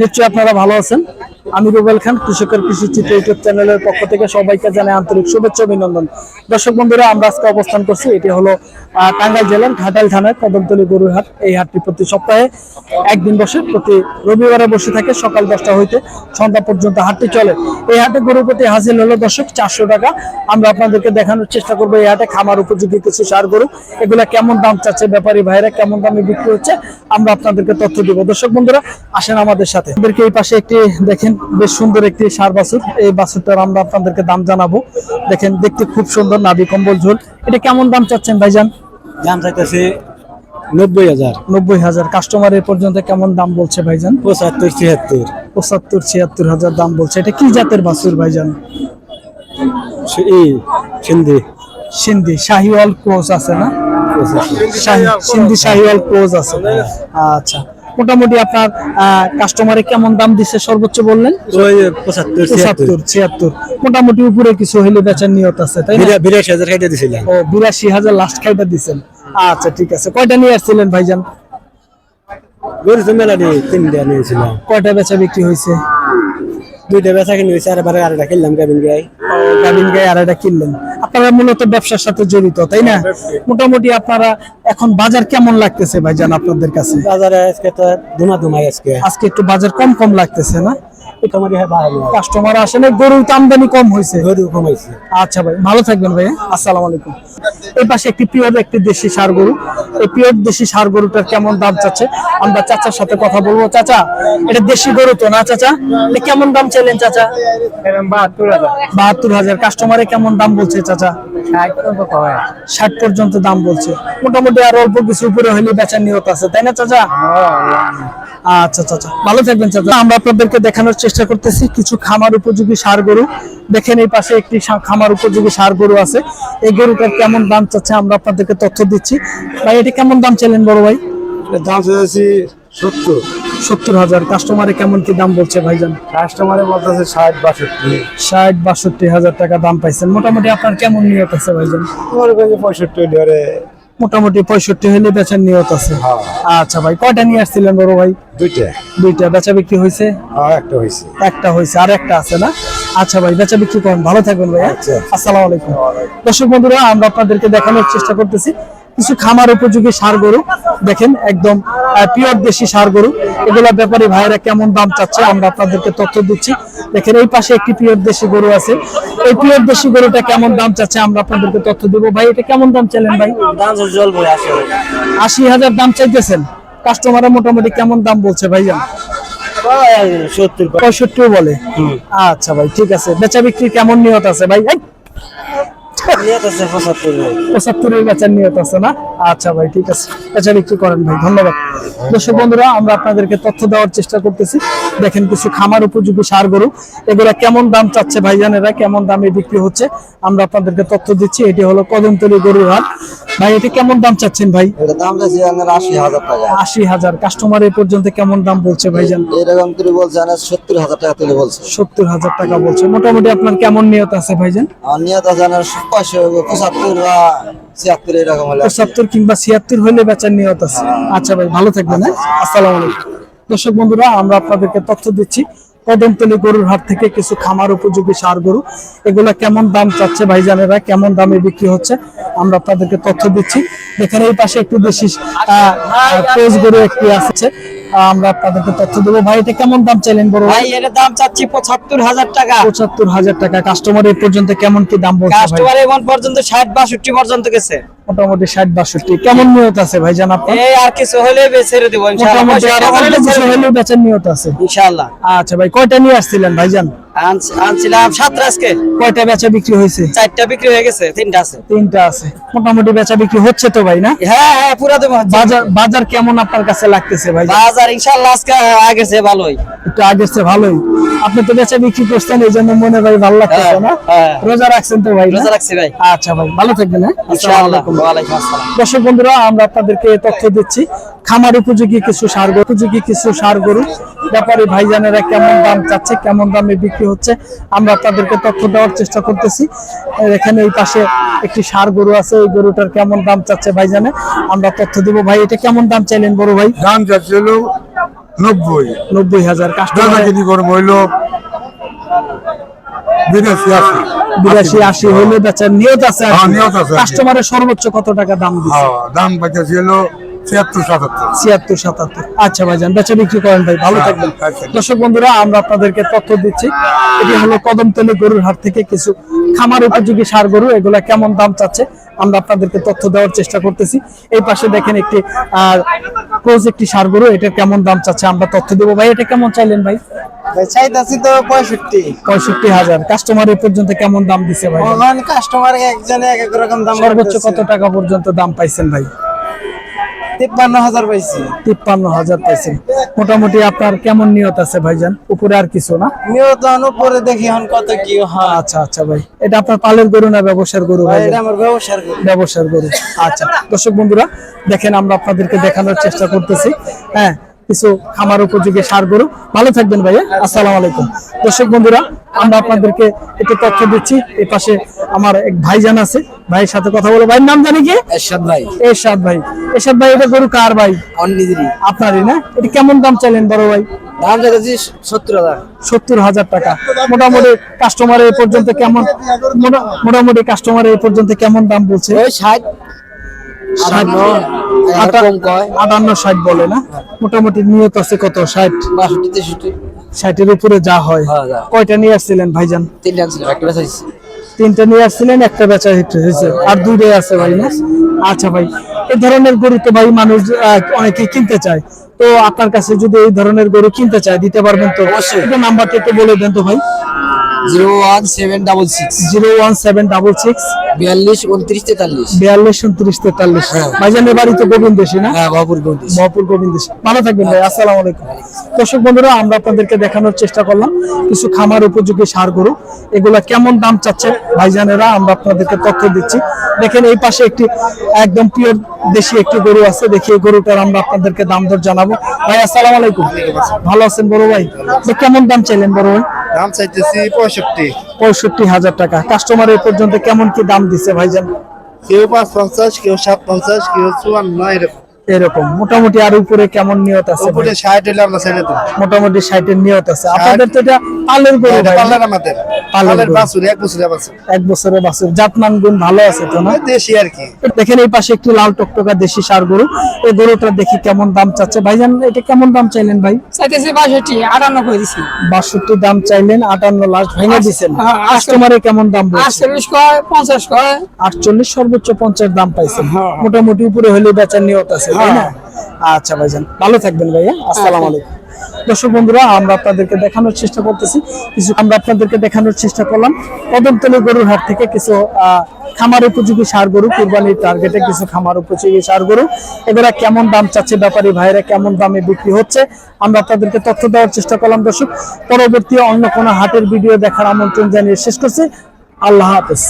নিশ্চয়ই আপনারা ভালো আছেন। আমি রুবেল খান, কৃষকের কৃষি চিত্র ইউটিউব চ্যানেলের পক্ষ থেকে সবাইকে জানাই আন্তরিক শুভেচ্ছা অভিনন্দন। দর্শক বন্ধুরা, আমরা আজকে অবস্থান করছি, এটি হলো টাঙ্গাইল জেলার ঘাটাইল থানার কদমতলী গরুর হাট। এই হাটটি প্রতি সপ্তাহে একদিন বসে, প্রতি রবিবারে বসে থাকে, সকাল দশটা হইতে সন্ধ্যা পর্যন্ত হাটটি চলে। এই হাটে গরুর প্রতি হাসিল হলো দর্শক চারশো টাকা। আমরা আপনাদেরকে দেখানোর চেষ্টা করব এই হাটে খামার উপযোগী কিছু সার গরু। এগুলা কেমন দাম চাচ্ছে ব্যাপারী ভাইরা কেমন দামে বিক্রি হচ্ছে, আমরা আপনাদেরকে তথ্য দিব। দর্শক বন্ধুরা, আসেন আমাদের সাথে। আমাদেরকে এই পাশে একটি দেখেন বেশ সুন্দর একটি সার বাছুর। এই বাছুরটার আমরা আপনাদেরকে দাম জানাব। দেখেন দেখতে খুব সুন্দর নাভি কম্বল ঝোল। এটা কেমন দাম চাচ্ছেন ভাইজান? দাম চাইতেছে নব্বই হাজার। নব্বই হাজার। কাস্টমারের পর্যন্ত কেমন দাম বলছে ভাইজান? পঁচাত্তর ছিয়াত্তর। পঁচাত্তর ছিয়াত্তর হাজার দাম বলছে। এটা কি জাতের বাছুর ভাইজান? সিন্ধি। সিন্ধি শাহিওয়াল ক্রোজ আছে না? সিন্ধি শাহিওয়াল ক্রোজ আছে। আচ্ছা। মোটামুটি আপনার কাস্টমারে কেমন দাম দিচ্ছে সর্বোচ্চ বললেন? পঁচাত্তর ছিয়াত্তর। মোটামুটি উপরে কিছু হইলে বেচার নিয়ত আছে তাই বিরাশি হাজার খাইতে দিছিলাম। ও বিরাশি হাজার লাস্ট খাইটা দিচ্ছেন আচ্ছা ঠিক আছে। কয়টা নিয়ে আসছিলেন ভাইজান? গরু মেলা নিয়ে তিনটা নিয়েছিলাম। কয়টা বেচা বিক্রি হয়েছে? দুইটা বেচা কিনে হয়েছে আর বারে আরেকটা কিনলাম গাবিন গাই গাবিন গায়ে আরেকটা কিনলেন। আপনারা মূলত ব্যবসার সাথে জড়িত তাই না? মোটামুটি আপনারা এখন বাজার কেমন লাগতেছে ভাইজান আপনাদের কাছে? বাজারে আজকে তো ধুমা ধুমাই আজকে। আজকে একটু বাজার কম কম লাগতেছে না? হ্যাঁ কাস্টমার আসলে গরুর আমদানি কম হয়েছে। গরু কমাইছে আচ্ছা ভাই ভালো থাকবেন ভাই আসসালামু আলাইকুম। এই পাশে একটি পিওর একটি দেশি সার গরু। এই পিওর দেশি সার গরুটার কেমন দাম চাচ্ছে? আমরা চাচার সাথে কথা বলব। চাচা এটা দেশি গরু তো না চাচা? এটা কেমন দাম চাইলেন চাচা? বাহাত্তর হাজার। বাহাত্তর হাজার কাস্টমারে কেমন দাম বলছে চাচা? ষাট পর্যন্ত দাম বলছে। মোটামুটি আর অল্প কিছু উপরে হলে বেচার নিয়ত আছে তাই না চাচা? আচ্ছা চাচা ভালো থাকবেন চাচা। আমরা আপনাদেরকে দেখানোর চেষ্টা করতেছি কিছু খামার উপযোগী সার গরু। দেখেন এই পাশে একটি খামার উপযোগী সার গরু আছে। এই গরুটার কেমন দাম চাচ্ছে আমরা আপনাদেরকে তথ্য দিচ্ছি। ভাই এটা কেমন দাম চাইলেন বড় ভাই? দাম চাইছি সত্তর। সত্তর হাজার। কাস্টমারে কেমন কি দাম বলছে ভাইজান কাস্টমারে বলতেছে ষাট বাষট্টি। ষাট বাষট্টি হাজার টাকা দাম পাইছেন। মোটামুটি আপনার কেমন নিয়ত আছে ভাইজান কাছে পঁয়ষট্টি ধরে মোটামুটি পঁয়ষট্টি হলে বেচার নিয়ত আছে। হ্যাঁ। আচ্ছা ভাই কয়টা নিয়ে আসছিলেন বড় ভাই? দুইটা। দুইটা। বেচা বিক্রি হয়েছে আর একটা হয়েছে একটা হয়েছে আর একটা আছে না? আচ্ছা ভাই বেচা বিক্রি করেন। ভালো থাকবেন ভাই আচ্ছা। আসসালামু আলাইকুম। দর্শক বন্ধুরা আমরা আপনাদেরকে দেখানোর চেষ্টা করতেছি। কিছু খামার উপযোগী সার গরু দেখেন একদম পিওর দেশি সার গরু। এগুলা ব্যাপারে ভাইরা কেমন দাম চাচ্ছে আমরা আপনাদেরকে তথ্য দিচ্ছি। দেখেন এই পাশে একটি পিওর দেশি গরু আছে। এই পিওর দেশি গরুটা কেমন দাম চাচ্ছে আমরা আপনাদেরকে তথ্য দিব। ভাই এটা কেমন দাম চাইলেন ভাই? আশি হাজার। দাম চাইতেছেন। কাস্টমাররা মোটামুটি কেমন দাম বলছে ভাইজান? সত্তর পঁয়ষট্টিও বলে। আচ্ছা ভাই ঠিক আছে। বেচা বিক্রি কেমন নিয়ত আছে ভাই? আচ্ছা ধন্যবাদ। বন্ধুরা, আমরা আপনাদেরকে তথ্য দেওয়ার চেষ্টা করতেছি। দেখেন সার গরু। এগুলা কেমন দাম চাচ্ছে ভাইজানেরা? কেমন দামে বিক্রি হচ্ছে? আমরা আপনাদেরকে তথ্য দিচ্ছি। এটি হলো কদমতলী গরুর হাট। ভাই এটা কেমন দাম চাচ্ছেন ভাই? এটা দাম চাইছি আপনার আশি হাজার টাকা। আশি হাজার। কাস্টমার এ পর্যন্ত কেমন দাম বলছে ভাইজান এরকম করে বলছে সত্তর হাজার টাকা তুলে বলছে। সত্তর হাজার টাকা বলছে। মোটামুটি আপনার কেমন নিয়ত আছে ভাইজান আমার নিয়ে তো জানার পয়সা পঁচাত্তর বা ছিয়াত্তর এরকম হলে পঁচাত্তর কিংবা ছিয়াত্তর হলে বেচার নিয়ত আছে। আচ্ছা ভাই ভালো থাকবেন হ্যাঁ? আসসালামু আলাইকুম। দর্শক বন্ধুরা আমরা আপনাদেরকে তথ্য দিচ্ছি। কদমতলী গরুর হাট থেকে কিছু খামার উপযোগী সার গরু। এগুলা কেমন দাম চাচ্ছে ভাইজানেরা? কেমন দামে বিক্রি হচ্ছে? আমরা আপনাদেরকে তথ্য দিচ্ছি। এখানে এই পাশে একটু বেশি পেজ গরু একটি আছে। আহ, আমরা আপনাদেরকে তথ্য দেবো। ভাই এটা কেমন দাম চাইলেন বড় ভাই ভাই এর দাম চাচ্ছি পঁচাত্তর হাজার টাকা। পঁচাত্তর হাজার টাকা। কাস্টমার এই পর্যন্ত কেমন কি দাম বলছে কাস্টমার এখন পর্যন্ত ষাট বাষট্টি পর্যন্ত গেছে। মোটামুটি ষাট বাষট্টি। কেমন নিয়ত আছে আপনার? এই আর কিছু হলে বে- ছেড়ে দেবো মোটামুটি আর অল্প কিছু বেচার নিয়ত আছে। ইনশাআল্লাহ। আচ্ছা ভাই কয়টা নিয়ে আসছিলেন ভাইজান? আনছিলাম সাতটা আজকে। কয়টা বেচা বিক্রি হয়েছে? চারটা বিক্রি হয়ে গেছে তিনটা আছে। তিনটা আছে। মোটামুটি বেচা বিক্রি হচ্ছে তো ভাই না? হ্যাঁ হ্যাঁ পুরা দেবো। বাজার বাজার কেমন আপনার কাছে লাগতেছে ভাই? বাজার ইনশাআল্লাহ আজকে ভালোই। একটু ভালোই। আপনি তো বেচা বিক্রি করছেন এই জন্য মনে ভাই ভালো লাগতেছে না? হ্যাঁ। রোজা রাখছেন তো ভাই রোজা রাখছি ভাই। আচ্ছা ভাই ভালো থাকবেন হ্যাঁ? ইনশাআল্লাহ ওয়ালাইকুম আসসালাম। দর্শক বন্ধুরা আমরা আপনাদেরকে তথ্য দিচ্ছি। খামার উপযোগী কিছু সার উপযোগী কিছু সার গরু ব্যাপারী ভাইজানেরা কেমন দাম চাচ্ছে কেমন দামে বিক্রি হচ্ছে আমরা তাদেরকে তথ্য দেওয়ার চেষ্টা করতেছি। এখানে এই পাশে একটি সার গরু আছে এই গরুটার কেমন দাম চাচ্ছে ভাইজানে? আমরা তথ্য দেবো। ভাই এটা কেমন দাম চাইলেন বড় ভাই? দাম যাচ্ছিল নব্বই। নব্বই হাজার। কাস্টমার হইল বিরাশি আশি। বিরাশি আশি হইলে বেচার নিয়ত আছে আর কি। হ্যাঁ। কাস্টমারের সর্বোচ্চ কত টাকা দাম হ্যাঁ, দাম পাইতেছি হলো ছিয়াত্তর সাতাত্তর। আচ্ছা ভাইজান বেচা বিক্রি করেন ভাই ভালো হ্যাঁ, থাকবেন। আচ্ছা। দর্শক বন্ধুরা আমরা আপনাদেরকে তথ্য দিচ্ছি। এটি হলো কদমতলি গরুর হাট থেকে কিছু খামার উপযোগী সার গরু। এগুলা কেমন দাম চাচ্ছে আমরা আপনাদেরকে তথ্য দেওয়ার চেষ্টা করতেছি। এই পাশে দেখেন একটি আর ক্রোজ একটি সার গরু এটা কেমন দাম চাচ্ছে আমরা তথ্য দেবো। ভাই এটা কেমন চাইলেন ভাই? চাইতাছি তো পঁয়ষট্টি। পঁয়ষট্টি হাজার। কাস্টমার এ পর্যন্ত কেমন দাম দিছে ভাই? কাস্টমার একজনে এক এক রকম দাম সর্বোচ্চ কত টাকা পর্যন্ত দাম পাইছেন ভাই? তিপ্পান্ন হাজার পাইছি। তিপ্পান্ন হাজার পাইছেন। মোটামুটি আপনার কেমন নিয়ত আছে ভাইজান? উপরে আর কিছু না? নিয়ত উপরে দেখি এখন কত কি হ্যাঁ। আচ্ছা আচ্ছা ভাই। এটা আপনার পালের গরু না ব্যবসার গরু ভাই এটা আমার ব্যবসার গরু। ব্যবসার গরু। আচ্ছা দর্শক বন্ধুরা দেখেন আমরা আপনাদেরকে দেখানোর চেষ্টা করতেছি। হ্যাঁ কিছু খামার উপযোগী সার গরু। ভালো থাকবেন ভাইয়া। আসসালামু আলাইকুম। দর্শক বন্ধুরা আমরা আপনাদেরকে একটু তথ্য দিচ্ছি। এই পাশে আমার এক ভাইজান আছে। ভাইয়ের সাথে কথা বলে ভাইয়ের নাম জানি কি? এরশাদ ভাই। এরশাদ ভাই। এরশাদ ভাই এটা গরু কার ভাই? আপনারই না? এটা কেমন দাম চাইলেন বড় ভাই? দাম চাইতেছি সত্তর হাজার। সত্তর হাজার টাকা। মোটামুটি কাস্টমার এই পর্যন্ত কেমন মোটামুটি কাস্টমার এই পর্যন্ত কেমন দাম বলছে? ওই ষাট। আটান্ন আর আটা- কম কয়। আটান্ন ষাট বলে না? মোটামুটি নিয়ত আছে কত? ষাট? বাষট্টি তেষট্টি। ষাটের উপরে যা হয়। হ্যাঁ, কয়টা নিয়ে আসছিলেন ভাইজান? তিনটা একটা নিয়ে আসছিলেন একটা বেচা হয়েছে আর দুইটাই আছে ভাই না? আচ্ছা ভাই এই ধরনের গরু তো ভাই মানুষ অনেকে কিনতে চায়। তো আপনার কাছে যদি এই ধরনের গরু কিনতে চায় দিতে পারবেন তো? নাম্বারটা একটু বলে দেন তো ভাই। Zero one seven double six zero one seven double six বিয়াল্লিশ উনত্রিশ তেতাল্লিশ। বিয়াল্লিশ উনত্রিশ তেতাল্লিশ। ভাইজানের বাড়ি তো গোবিন্দেশী না? হ্যাঁ বাবুর গন্ডিস মহাপুর গোবিন্দেশ ভালো থাকবেন ভাই আসসালামু আলাইকুম। দর্শক বন্ধুরা আমরা আপনাদেরকে দেখানোর চেষ্টা করলাম কিছু খামার উপযোগী সার গরু। এগুলা কেমন দাম চাচ্ছে ভাইজানেরা আমরা আপনাদেরকে তথ্য দিচ্ছি। দেখেন এই পাশে একটি একদম পিওর দেশি একটি গরু আছে দেখি এই গরুটার আমরা আপনাদেরকে দাম দর জানাব। ভাই আসসালাম আলাইকুম। ভালো আছেন বড় ভাই? কেমন দাম চাইলেন বড় ভাই? দাম চাইতেছি পঁয়ষট্টি। পঁয়ষট্টি হাজার টাকা। কাস্টমার এ পর্যন্ত কেমন কি দাম দিছে ভাইজান? কেউ পাঁচ পঞ্চাশ কেউ সাত পঞ্চাশ কেউ চুয়ান্ন এরকম। এরকম। মোটামুটি আর উপরে কেমন নিয়ত আছে উপরে ষাট হলে আমরা ছেড়ে দেবো। মোটামুটি ষাটের নিয়ত আছে। আপনাদের তো এটা পালের গরু ভাই পাল্লার আমাদের। পালের। বাছুর এক বছরের বাছুর। এক বছরের বাছুর। জাতমান গুণ ভালো আছে তো না? দেশি আর কি। দেখেন এই পাশে একটি লাল টকটকা দেশি সার গরু। এই গরুটা দেখি কেমন দাম চাচ্ছে। ভাইজান এটা কেমন দাম চাইলেন ভাই? চাইতেছি বাষট্টি আটান্ন করে দিছি। বাষট্টি দাম চাইলেন আটান্ন লাস্ট ভেঙে হ্যাঁ, কাস্টমারে কেমন দাম বলছে? আটচল্লিশ কয় পঞ্চাশ কয়? আটচল্লিশ সর্বোচ্চ পঞ্চাশ দাম পাইছেন। হ্যাঁ। মোটামুটি উপরে হলে বেচার নিয়ত আছে। তাই না? আচ্ছা ভাইজান ভালো থাকবেন ভাইয়া আসসালামু আলাইকুম। দর্শক বন্ধুরা আমরা আপনাদেরকে দেখানোর চেষ্টা করতেছি। কিছু আমরা আপনাদেরকে দেখানোর চেষ্টা করলাম। কদমতলী গরুর হাট থেকে কিছু খামার উপযোগী সার গরু কুরবানির টার্গেটে কিছু খামার উপযোগী সার গরু। এগুলা কেমন দাম চাচ্ছে ব্যাপারী ভাইরা কেমন দামে বিক্রি হচ্ছে আমরা আপনাদেরকে তথ্য দেওয়ার চেষ্টা করলাম দর্শক। পরবর্তী অন্য কোনো হাটের ভিডিও দেখার আমন্ত্রণ জানিয়ে শেষ করছি। আল্লাহ হাফেজ।